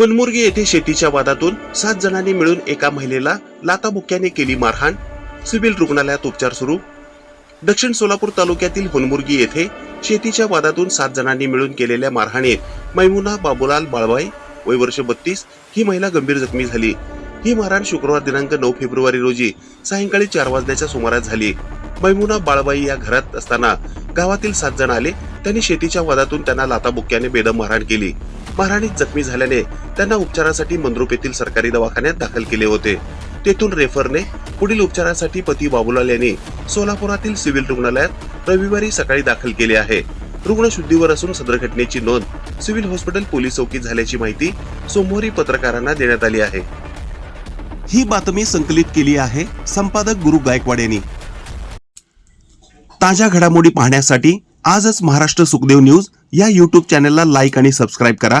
फुलमुर्गी येथे शेतीच्या वादातून सात जणांनी मिळून एका महिलेला लाताबुक्याने केली मारहाण. सिव्हिल रुग्णालयात उपचार सुरू. दक्षिण सोलापूर तालुक्यातील होनमुर्गी येथे शेतीच्या वादातून सात जणांनी मिळून केलेल्या मारहाणीत मैमुना बाबूलाल बाळवाई वय वर्ष बत्तीस ही महिला गंभीर जखमी झाली. ही मारहाण शुक्रवार दिनांक नऊ फेब्रुवारी रोजी सायंकाळी चार वाजण्याच्या सुमारास झाली. मैमुना बाळबाई या घरात असताना गावातील सात जण आले. त्यांनी शेतीच्या वादातून त्यांना लाताबुक्याने बेदम मारहाण केली. मारहाणीत जखमी झाल्याने त्यांना उपचारासाठी मंद्रुप येथील सरकारी दवाखान्यात दाखल केले होते. तेथून रेफरने पुढील उपचारासाठी पती बाबूलाल यांनी सोलापुरातील सिव्हिल रुग्णालयात रविवारी सकाळी दाखल केले आहे. रुग्ण शुद्धीवर असून सदर घटनेची नोंद सिव्हिल हॉस्पिटल पोलीस चौकीत झाल्याची माहिती सोमवारी पत्रकारांना देण्यात आली आहे. ही बातमी संकलित केली आहे संपादक गुरु गायकवाड यांनी. ताज्या घडामोडी पाहण्यासाठी आजच महाराष्ट्र सुखदेव न्यूज या यूट्यूब चॅनलला लाईक आणि सबस्क्राईब करा.